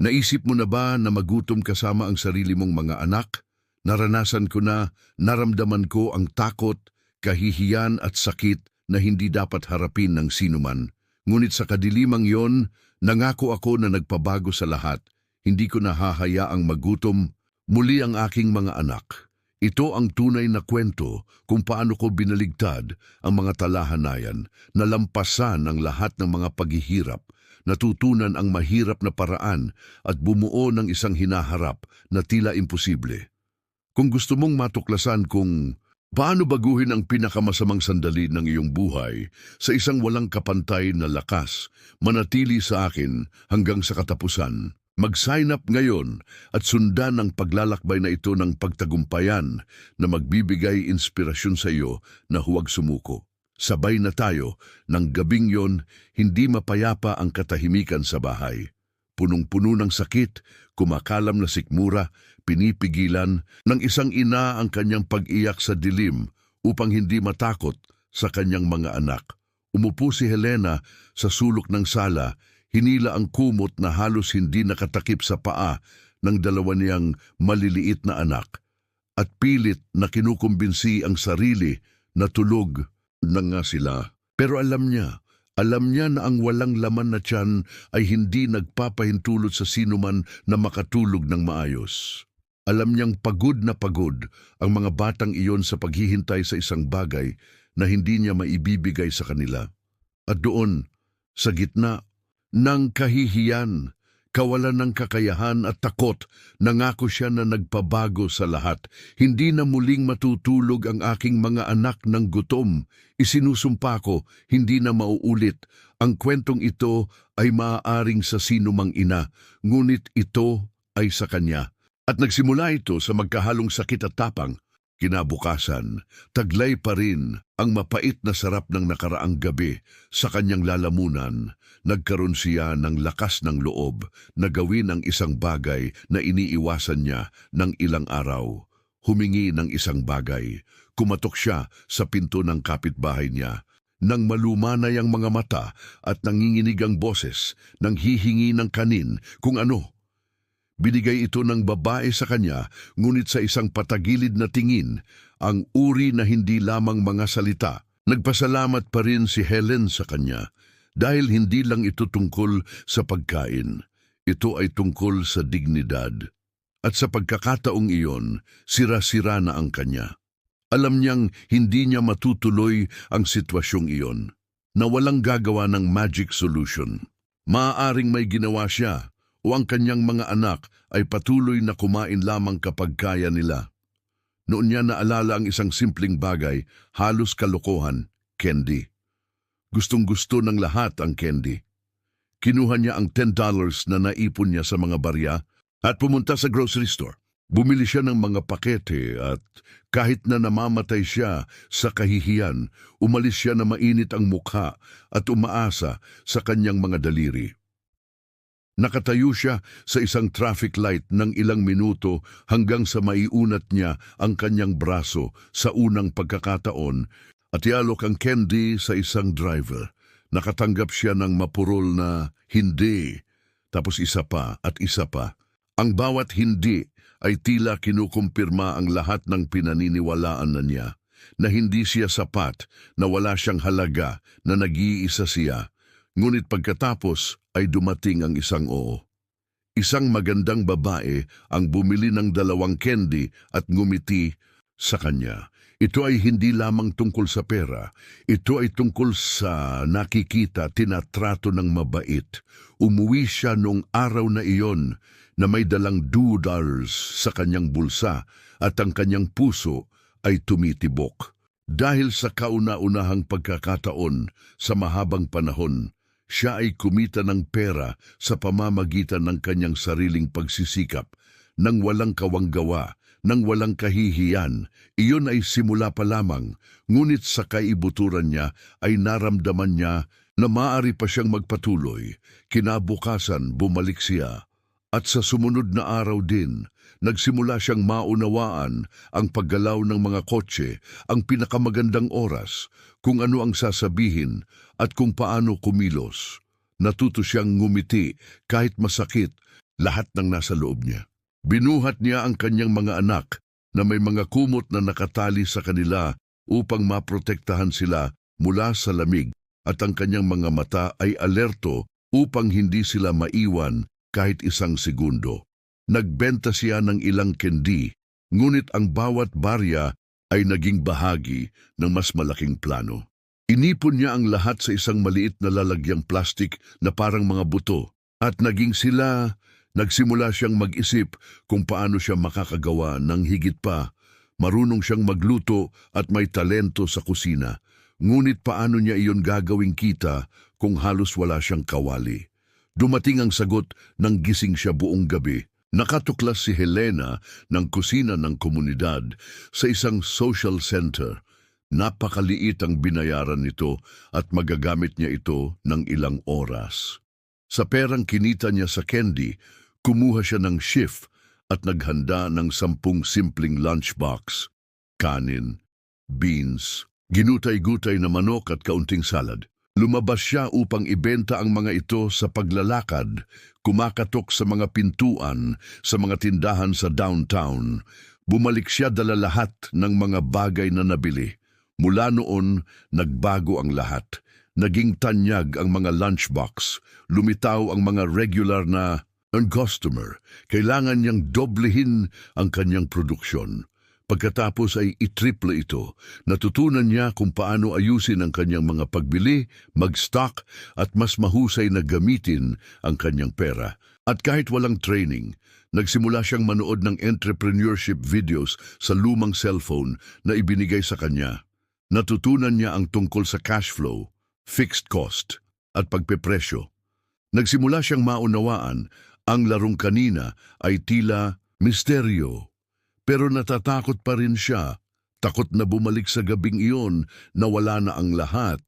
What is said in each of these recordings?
Naisip mo na ba na magutom kasama ang sarili mong mga anak? Naranasan ko na, naramdaman ko ang takot, kahihiyan at sakit na hindi dapat harapin ng sinuman. Ngunit sa kadilimang yon, nangako ako na nagpabago sa lahat. Hindi ko nahahayaang magutom muli ang aking mga anak. Ito ang tunay na kwento kung paano ko binaligtad ang mga talahanayan, nalampasan ang lahat ng mga paghihirap, natutunan ang mahirap na paraan at bumuo ng isang hinaharap na tila imposible. Kung gusto mong matuklasan kung paano baguhin ang pinakamasamang sandali ng iyong buhay sa isang walang kapantay na lakas, manatili sa akin hanggang sa katapusan. Mag-sign up ngayon at sundan ang paglalakbay na ito ng pagtagumpayan na magbibigay inspirasyon sa iyo na huwag sumuko. Sabay na tayo, ng gabing yon, hindi mapayapa ang katahimikan sa bahay. Punong-puno ng sakit, kumakalam na sikmura, pinipigilan ng isang ina ang kanyang pag-iyak sa dilim upang hindi matakot sa kanyang mga anak. Umupo si Helena sa sulok ng sala, hinila ang kumot na halos hindi nakatakip sa paa ng dalawa niyang maliliit na anak at pilit na kinukumbinsi ang sarili na tulog na nga sila. Pero alam niya, alam niya na ang walang laman na tiyan ay hindi nagpapahintulot sa sinuman na makatulog ng maayos. Alam niyang pagod na pagod ang mga batang iyon sa paghihintay sa isang bagay na hindi niya maibibigay sa kanila. At doon, sa gitna ng kahihiyan, kawalan ng kakayahan at takot, nangako siya na nagpabago sa lahat. Hindi na muling matutulog ang aking mga anak ng gutom. Isinusumpa ko, hindi na mauulit. Ang kwentong ito ay maaaring sa sinumang ina, ngunit ito ay sa kanya. At nagsimula ito sa magkahalong sakit at tapang. Kinabukasan, taglay pa rin ang mapait na sarap ng nakaraang gabi sa kanyang lalamunan. Nagkaroon siya ng lakas ng loob na gawin ang isang bagay na iniiwasan niya ng ilang araw. Humingi ng isang bagay. Kumatok siya sa pinto ng kapitbahay niya. Nang malumanay ang mga mata at nanginginig ang boses, nang hihingi ng kanin kung ano Binigay ito ng babae sa kanya, ngunit sa isang patagilid na tingin, ang uri na hindi lamang mga salita. Nagpasalamat pa rin si Helen sa kanya, dahil hindi lang ito tungkol sa pagkain. Ito ay tungkol sa dignidad. At sa pagkakataong iyon, sira-sira na ang kanya. Alam niyang hindi niya matutuloy ang sitwasyong iyon, na walang gagawa ng magic solution. Maaaring may ginawa siya, o ang kanyang mga anak ay patuloy na kumain lamang kapag kaya nila. Noon niya naalala ang isang simpleng bagay, halos kalokohan, candy. Gustong gusto ng lahat ang candy. Kinuha niya ang $10 na naipon niya sa mga barya at pumunta sa grocery store. Bumili siya ng mga pakete at kahit na namamatay siya sa kahihiyan, umalis siya na mainit ang mukha at umaasa sa kanyang mga daliri. Nakatayo siya sa isang traffic light ng ilang minuto hanggang sa maiunat niya ang kanyang braso sa unang pagkakataon at ialok ang candy sa isang driver. Nakatanggap siya ng mapurol na hindi, tapos isa pa at isa pa. Ang bawat hindi ay tila kinukumpirma ang lahat ng pinaniniwalaan na niya, na hindi siya sapat, na wala siyang halaga, na nag-iisa siya. Ngunit pagkatapos ay dumating ang isang oo. Isang magandang babae ang bumili ng dalawang candy at ngumiti sa kanya. Ito ay hindi lamang tungkol sa pera. Ito ay tungkol sa nakikita, tinatrato ng mabait. Umuwi siya noong araw na iyon na may dalang dollars sa kanyang bulsa at ang kanyang puso ay tumitibok. Dahil sa kauna-unahang pagkakataon sa mahabang panahon, siya ay kumita ng pera sa pamamagitan ng kanyang sariling pagsisikap, nang walang kawanggawa, nang walang kahihiyan. Iyon ay simula pa lamang, ngunit sa kaibuturan niya ay naramdaman niya na maaari pa siyang magpatuloy. Kinabukasan, bumalik siya. At sa sumunod na araw din, nagsimula siyang maunawaan ang paggalaw ng mga kotse, ang pinakamagandang oras, kung ano ang sasabihin at kung paano kumilos. Natuto siyang ngumiti kahit masakit lahat ng nasa loob niya. Binuhat niya ang kanyang mga anak na may mga kumot na nakatali sa kanila upang maprotektahan sila mula sa lamig at ang kanyang mga mata ay alerto upang hindi sila maiwan kahit isang segundo. Nagbenta siya ng ilang kendi, ngunit ang bawat barya ay naging bahagi ng mas malaking plano. Inipon niya ang lahat sa isang maliit na lalagyang plastik na parang mga buto at naging sila, nagsimula siyang mag-isip kung paano siya makakagawa ng higit pa. Marunong siyang magluto at may talento sa kusina. Ngunit paano niya iyon gagawing kita kung halos wala siyang kawali? Dumating ang sagot nang gising siya buong gabi. Nakatuklas si Helena ng kusina ng komunidad sa isang social center. Napakaliit ang binayaran nito at magagamit niya ito ng ilang oras. Sa perang kinita niya sa candy, kumuha siya ng shift at naghanda ng sampung simpleng lunchbox, kanin, beans, ginutay-gutay na manok at kaunting salad. Lumabas siya upang ibenta ang mga ito sa paglalakad, kumakatok sa mga pintuan, sa mga tindahan sa downtown. Bumalik siya dala lahat ng mga bagay na nabili. Mula noon, nagbago ang lahat. Naging tanyag ang mga lunchbox. Lumitaw ang mga regular na ang customer. Kailangan niyang doblehin ang kanyang produksyon. Pagkatapos ay itriple ito, natutunan niya kung paano ayusin ang kanyang mga pagbili, mag-stock at mas mahusay na gamitin ang kanyang pera. At kahit walang training, nagsimula siyang manood ng entrepreneurship videos sa lumang cellphone na ibinigay sa kanya. Natutunan niya ang tungkol sa cash flow, fixed cost, at pagpepresyo. Nagsimula siyang maunawaan ang larong kanina ay tila misteryo. Pero natatakot pa rin siya, takot na bumalik sa gabing iyon na wala na ang lahat.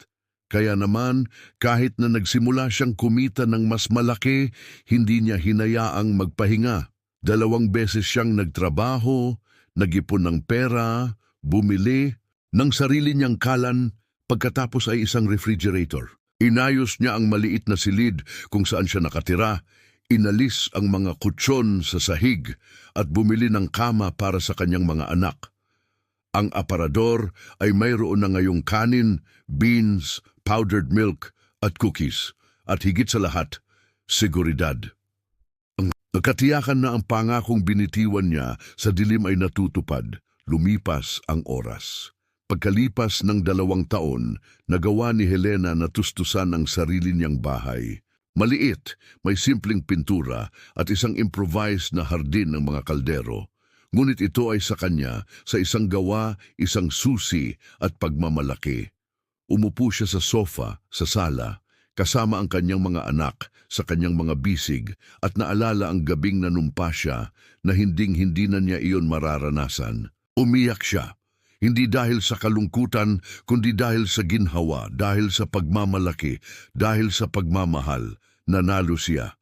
Kaya naman, kahit na nagsimula siyang kumita ng mas malaki, hindi niya hinayaang magpahinga. Dalawang beses siyang nagtrabaho, nagipon ng pera, bumili, ng sarili niyang kalan pagkatapos ay isang refrigerator. Inayos niya ang maliit na silid kung saan siya nakatira, inalis ang mga kutsyon sa sahig at bumili ng kama para sa kanyang mga anak. Ang aparador ay mayroon na ngayong kanin, beans, powdered milk at cookies. At higit sa lahat, seguridad. Ang nakatiyakan na ang pangakong binitiwan niya sa dilim ay natutupad, lumipas ang oras. Pagkalipas ng dalawang taon, nagawa ni Helena na tustusan ang sarili niyang bahay. Maliit, may simpleng pintura at isang improvised na hardin ng mga kaldero. Ngunit ito ay sa kanya sa isang gawa, isang susi at pagmamalaki. Umupo siya sa sofa, sa sala, kasama ang kanyang mga anak sa kanyang mga bisig at naalala ang gabing nanumpa siya na hinding-hindi na niya iyon mararanasan. Umiyak siya hindi dahil sa kalungkutan, kundi dahil sa ginhawa, dahil sa pagmamalaki, dahil sa pagmamahal, nanalo siya.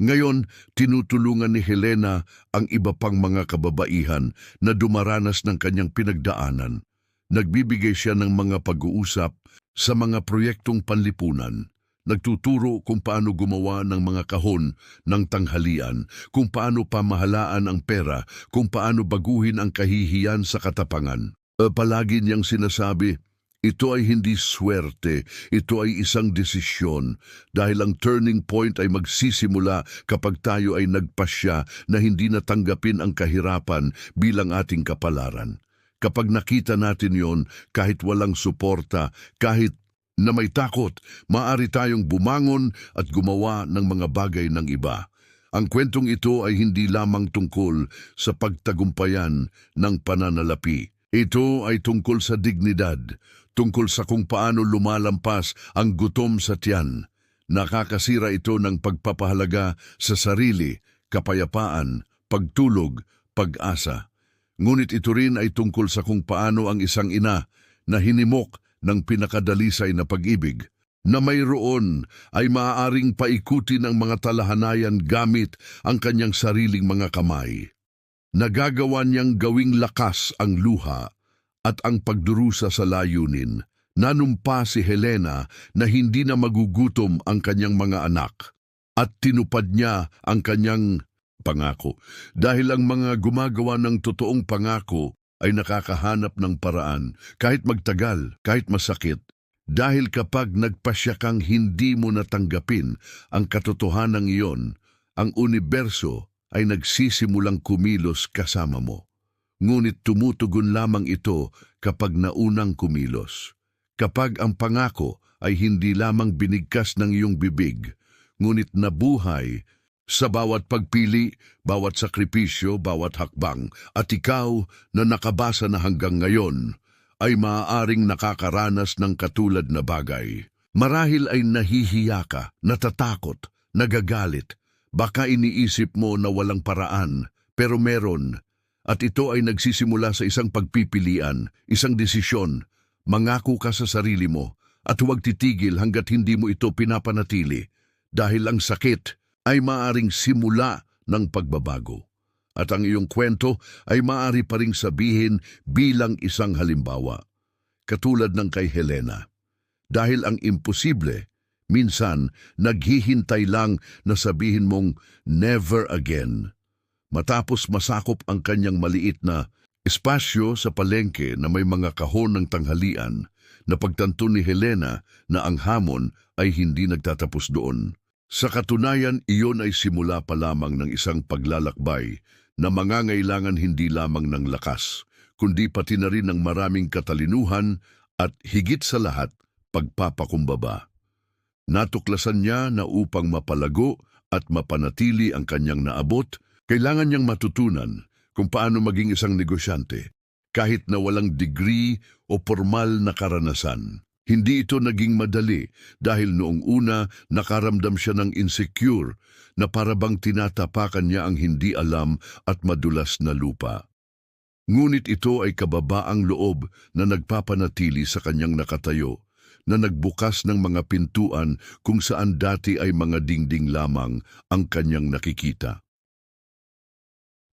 Ngayon, tinutulungan ni Helena ang iba pang mga kababaihan na dumaranas ng kanyang pinagdaanan. Nagbibigay siya ng mga pag-uusap sa mga proyektong panlipunan. Nagtuturo kung paano gumawa ng mga kahon ng tanghalian, kung paano pamahalaan ang pera, kung paano baguhin ang kahihiyan sa katapangan. Uh, palagi niyang sinasabi, ito ay hindi swerte, ito ay isang desisyon dahil ang turning point ay magsisimula kapag tayo ay nagpasya na hindi natanggapin ang kahirapan bilang ating kapalaran. Kapag nakita natin yon, kahit walang suporta, kahit na may takot, maari tayong bumangon at gumawa ng mga bagay ng iba. Ang kwentong ito ay hindi lamang tungkol sa pagtagumpayan ng pananalapi ito ay tungkol sa dignidad, tungkol sa kung paano lumalampas ang gutom sa tiyan. Nakakasira ito ng pagpapahalaga sa sarili, kapayapaan, pagtulog, pag-asa. Ngunit ito rin ay tungkol sa kung paano ang isang ina na hinimok ng pinakadalisay na pag-ibig na mayroon ay maaaring paikutin ang mga talahanayan gamit ang kanyang sariling mga kamay. Nagagawa niyang gawing lakas ang luha at ang pagdurusa sa layunin. Nanumpa si Helena na hindi na magugutom ang kanyang mga anak at tinupad niya ang kanyang pangako. Dahil ang mga gumagawa ng totoong pangako ay nakakahanap ng paraan, kahit magtagal, kahit masakit. Dahil kapag nagpasya kang hindi mo natanggapin ang katotohanan iyon, ang universo ay nagsisimulang kumilos kasama mo. Ngunit tumutugon lamang ito kapag naunang kumilos. Kapag ang pangako ay hindi lamang binigkas ng iyong bibig, ngunit nabuhay sa bawat pagpili, bawat sakripisyo, bawat hakbang, at ikaw na nakabasa na hanggang ngayon ay maaaring nakakaranas ng katulad na bagay. Marahil ay nahihiya ka, natatakot, nagagalit, baka iniisip mo na walang paraan, pero meron. At ito ay nagsisimula sa isang pagpipilian, isang desisyon. Mangako ka sa sarili mo at huwag titigil hanggat hindi mo ito pinapanatili dahil ang sakit ay maaring simula ng pagbabago. At ang iyong kwento ay maari pa ring sabihin bilang isang halimbawa. Katulad ng kay Helena. Dahil ang imposible, minsan naghihintay lang na sabihin mong never again. Matapos masakop ang kanyang maliit na espasyo sa palengke na may mga kahon ng tanghalian, napagtanto ni Helena na ang hamon ay hindi nagtatapos doon. Sa katunayan, iyon ay simula pa lamang ng isang paglalakbay na mangangailangan hindi lamang ng lakas, kundi pati na rin ng maraming katalinuhan at higit sa lahat, pagpapakumbaba. Natuklasan niya na upang mapalago at mapanatili ang kanyang naabot, kailangan niyang matutunan kung paano maging isang negosyante, kahit na walang degree o formal na karanasan. Hindi ito naging madali dahil noong una nakaramdam siya ng insecure na parabang tinatapakan niya ang hindi alam at madulas na lupa. Ngunit ito ay kababaang loob na nagpapanatili sa kanyang nakatayo, na nagbukas ng mga pintuan kung saan dati ay mga dingding lamang ang kanyang nakikita.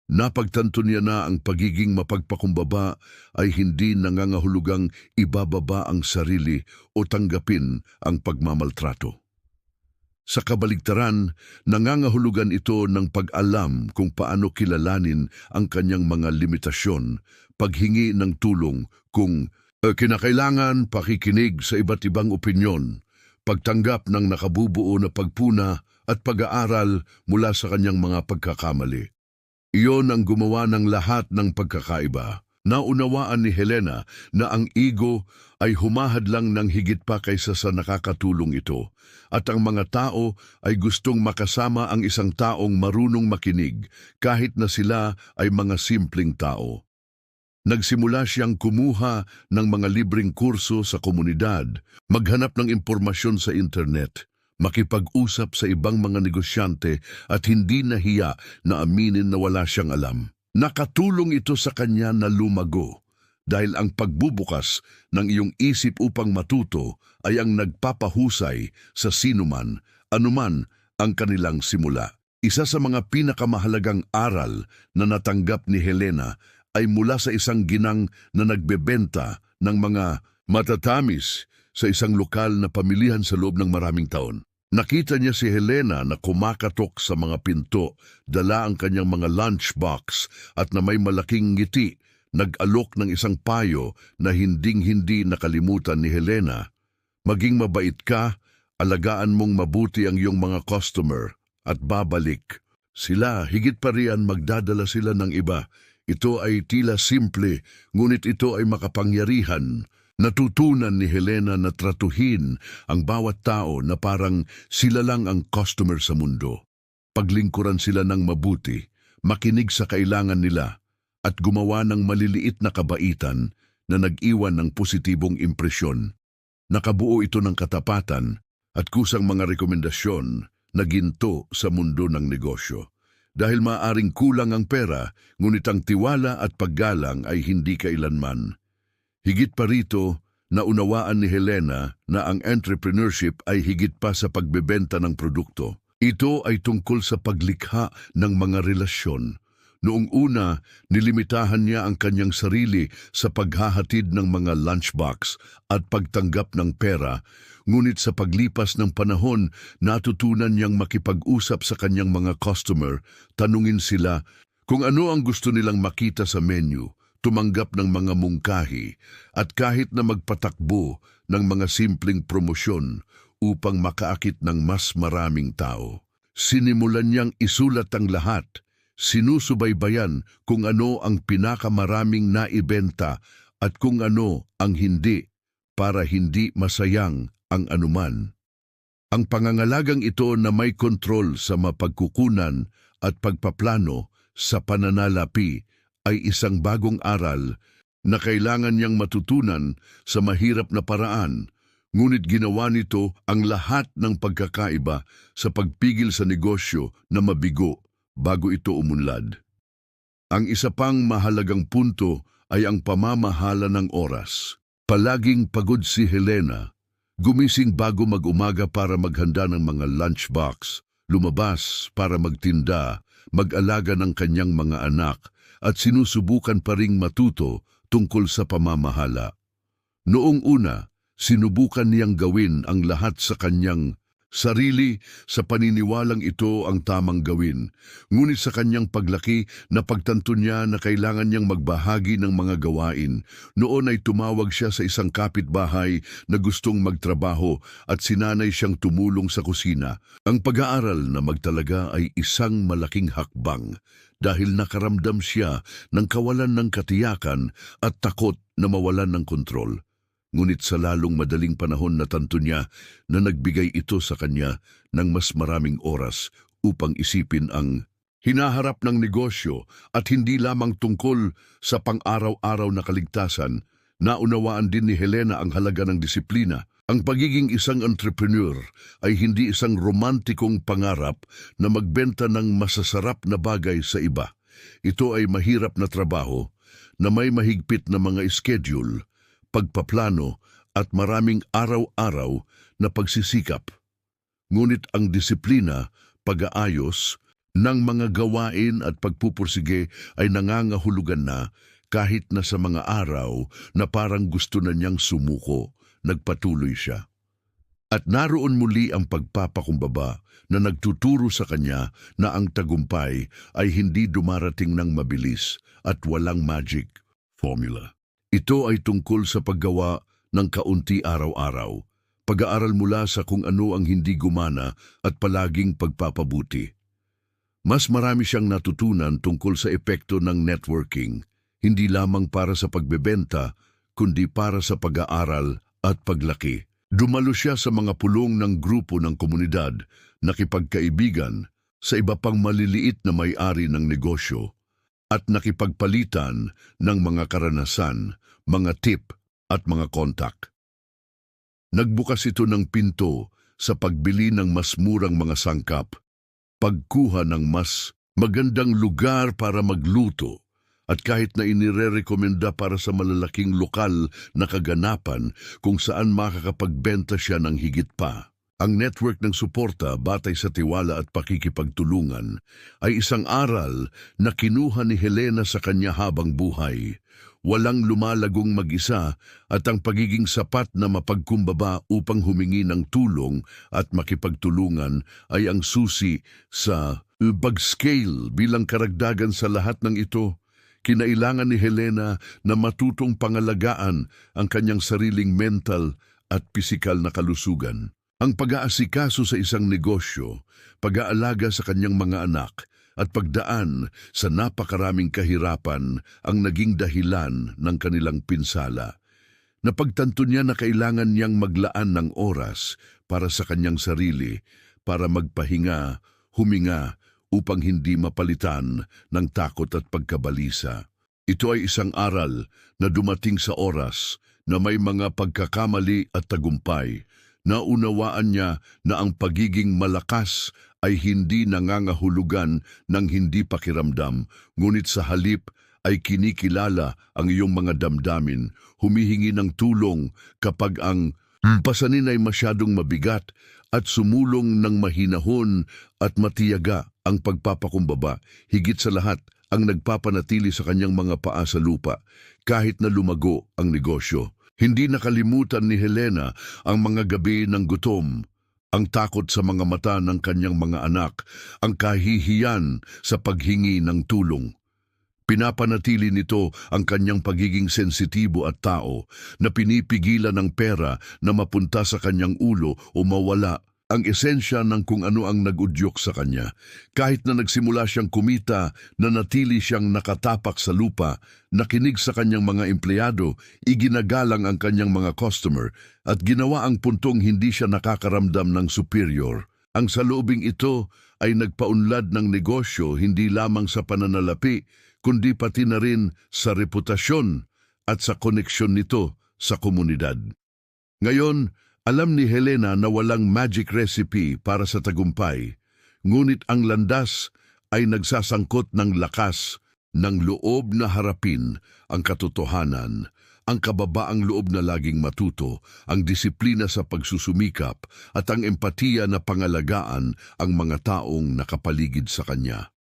Napagtanto niya na ang pagiging mapagpakumbaba ay hindi nangangahulugang ibababa ang sarili o tanggapin ang pagmamaltrato. Sa kabaligtaran, nangangahulugan ito ng pag-alam kung paano kilalanin ang kanyang mga limitasyon, paghingi ng tulong kung kinakailangan pakikinig sa iba't ibang opinyon, pagtanggap ng nakabubuo na pagpuna at pag-aaral mula sa kanyang mga pagkakamali. Iyon ang gumawa ng lahat ng pagkakaiba. Naunawaan ni Helena na ang ego ay humahadlang ng higit pa kaysa sa nakakatulong ito at ang mga tao ay gustong makasama ang isang taong marunong makinig kahit na sila ay mga simpleng tao. Nagsimula siyang kumuha ng mga libreng kurso sa komunidad, maghanap ng impormasyon sa internet, makipag-usap sa ibang mga negosyante at hindi nahiya na aminin na wala siyang alam. Nakatulong ito sa kanya na lumago dahil ang pagbubukas ng iyong isip upang matuto ay ang nagpapahusay sa sinuman, anuman ang kanilang simula. Isa sa mga pinakamahalagang aral na natanggap ni Helena ay mula sa isang ginang na nagbebenta ng mga matatamis sa isang lokal na pamilihan sa loob ng maraming taon. Nakita niya si Helena na kumakatok sa mga pinto, dala ang kanyang mga lunchbox at na may malaking ngiti, nag-alok ng isang payo na hinding-hindi nakalimutan ni Helena. Maging mabait ka, alagaan mong mabuti ang iyong mga customer at babalik. Sila, higit pa riyan magdadala sila ng iba. Ito ay tila simple, ngunit ito ay makapangyarihan. Natutunan ni Helena na tratuhin ang bawat tao na parang sila lang ang customer sa mundo. Paglingkuran sila ng mabuti, makinig sa kailangan nila, at gumawa ng maliliit na kabaitan na nag-iwan ng positibong impresyon. Nakabuo ito ng katapatan at kusang mga rekomendasyon na ginto sa mundo ng negosyo. Dahil maaring kulang ang pera, ngunit ang tiwala at paggalang ay hindi kailanman. Higit pa rito, naunawaan ni Helena na ang entrepreneurship ay higit pa sa pagbebenta ng produkto. Ito ay tungkol sa paglikha ng mga relasyon, Noong una, nilimitahan niya ang kanyang sarili sa paghahatid ng mga lunchbox at pagtanggap ng pera, ngunit sa paglipas ng panahon, natutunan niyang makipag-usap sa kanyang mga customer, tanungin sila kung ano ang gusto nilang makita sa menu, tumanggap ng mga mungkahi, at kahit na magpatakbo ng mga simpleng promosyon upang makaakit ng mas maraming tao. Sinimulan niyang isulat ang lahat, sinusubaybayan kung ano ang pinakamaraming naibenta at kung ano ang hindi para hindi masayang ang anuman. Ang pangangalagang ito na may kontrol sa mapagkukunan at pagpaplano sa pananalapi ay isang bagong aral na kailangan niyang matutunan sa mahirap na paraan, ngunit ginawa nito ang lahat ng pagkakaiba sa pagpigil sa negosyo na mabigo bago ito umunlad. Ang isa pang mahalagang punto ay ang pamamahala ng oras. Palaging pagod si Helena. Gumising bago mag-umaga para maghanda ng mga lunchbox, lumabas para magtinda, mag-alaga ng kanyang mga anak, at sinusubukan pa ring matuto tungkol sa pamamahala. Noong una, sinubukan niyang gawin ang lahat sa kanyang sarili sa paniniwalang ito ang tamang gawin. Ngunit sa kanyang paglaki, napagtanto niya na kailangan niyang magbahagi ng mga gawain. Noon ay tumawag siya sa isang kapitbahay na gustong magtrabaho at sinanay siyang tumulong sa kusina. Ang pag-aaral na magtalaga ay isang malaking hakbang dahil nakaramdam siya ng kawalan ng katiyakan at takot na mawalan ng kontrol. Ngunit sa lalong madaling panahon natanto niya na nagbigay ito sa kanya ng mas maraming oras upang isipin ang hinaharap ng negosyo at hindi lamang tungkol sa pang-araw-araw na kaligtasan, naunawaan din ni Helena ang halaga ng disiplina. Ang pagiging isang entrepreneur ay hindi isang romantikong pangarap na magbenta ng masasarap na bagay sa iba. Ito ay mahirap na trabaho na may mahigpit na mga schedule, pagpaplano at maraming araw-araw na pagsisikap. Ngunit ang disiplina, pag-aayos ng mga gawain at pagpupursige ay nangangahulugan na kahit na sa mga araw na parang gusto na niyang sumuko, nagpatuloy siya. At naroon muli ang pagpapakumbaba na nagtuturo sa kanya na ang tagumpay ay hindi dumarating ng mabilis at walang magic formula. Ito ay tungkol sa paggawa ng kaunti araw-araw, pag-aaral mula sa kung ano ang hindi gumana at palaging pagpapabuti. Mas marami siyang natutunan tungkol sa epekto ng networking, hindi lamang para sa pagbebenta, kundi para sa pag-aaral at paglaki. Dumalo siya sa mga pulong ng grupo ng komunidad, nakipagkaibigan sa iba pang maliliit na may-ari ng negosyo, at nakipagpalitan ng mga karanasan, mga tip at mga kontak. Nagbukas ito ng pinto sa pagbili ng mas murang mga sangkap, pagkuha ng mas magandang lugar para magluto, at kahit na inirerekomenda para sa malalaking lokal na kaganapan kung saan makakapagbenta siya ng higit pa. Ang network ng suporta batay sa tiwala at pakikipagtulungan ay isang aral na kinuha ni Helena sa kanya habang buhay. Walang lumalagong mag-isa at ang pagiging sapat na mapagkumbaba upang humingi ng tulong at makipagtulungan ay ang susi sa pag-scale bilang karagdagan sa lahat ng ito. Kinailangan ni Helena na matutong pangalagaan ang kanyang sariling mental at pisikal na kalusugan. Ang pag-aasikaso sa isang negosyo, pag-aalaga sa kanyang mga anak, at pagdaan sa napakaraming kahirapan ang naging dahilan ng kanilang pinsala. Napagtanto niya na kailangan niyang maglaan ng oras para sa kanyang sarili, para magpahinga, huminga, upang hindi mapalitan ng takot at pagkabalisa. Ito ay isang aral na dumating sa oras na may mga pagkakamali at tagumpay, naunawaan niya na ang pagiging malakas ay hindi nangangahulugan ng hindi pakiramdam, ngunit sa halip ay kinikilala ang iyong mga damdamin, humihingi ng tulong kapag ang pasanin ay masyadong mabigat at sumulong ng mahinahon at matiyaga ang pagpapakumbaba, higit sa lahat ang nagpapanatili sa kanyang mga paa sa lupa kahit na lumago ang negosyo. Hindi nakalimutan ni Helena ang mga gabi ng gutom, ang takot sa mga mata ng kanyang mga anak, ang kahihiyan sa paghingi ng tulong. Pinapanatili nito ang kanyang pagiging sensitibo at tao na pinipigilan ng pera na mapunta sa kanyang ulo o mawala ang esensya ng kung ano ang nagudyok sa kanya. Kahit na nagsimula siyang kumita, na natili siyang nakatapak sa lupa, nakinig sa kanyang mga empleyado, iginagalang ang kanyang mga customer, at ginawa ang puntong hindi siya nakakaramdam ng superior. Ang saloobing ito ay nagpaunlad ng negosyo hindi lamang sa pananalapi, kundi pati na rin sa reputasyon at sa koneksyon nito sa komunidad. Ngayon, alam ni Helena na walang magic recipe para sa tagumpay, ngunit ang landas ay nagsasangkot ng lakas ng loob na harapin ang katotohanan, ang kababaang loob na laging matuto, ang disiplina sa pagsusumikap at ang empatiya na pangalagaan ang mga taong nakapaligid sa kanya.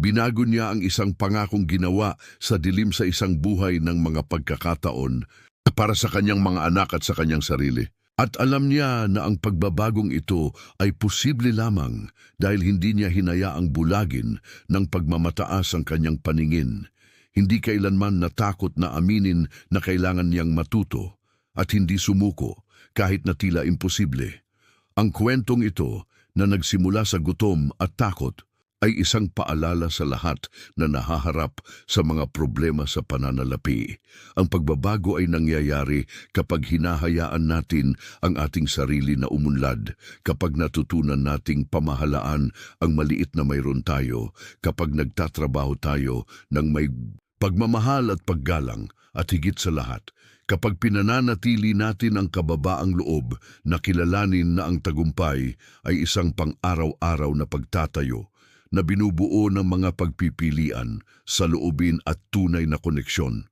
Binago niya ang isang pangakong ginawa sa dilim sa isang buhay ng mga pagkakataon para sa kanyang mga anak at sa kanyang sarili. At alam niya na ang pagbabagong ito ay posible lamang dahil hindi niya hinayaang bulagin ng pagmamataas ang kanyang paningin. Hindi kailanman natakot na aminin na kailangan niyang matuto at hindi sumuko kahit na tila imposible. Ang kwentong ito na nagsimula sa gutom at takot ay isang paalala sa lahat na nahaharap sa mga problema sa pananalapi. Ang pagbabago ay nangyayari kapag hinahayaan natin ang ating sarili na umunlad, kapag natutunan nating pamahalaan ang maliit na mayroon tayo, kapag nagtatrabaho tayo ng may pagmamahal at paggalang, at higit sa lahat, kapag pinananatili natin ang kababaang loob na kilalanin na ang tagumpay ay isang pang-araw-araw na pagtatayo na binubuo ng mga pagpipilian sa loobin at tunay na koneksyon.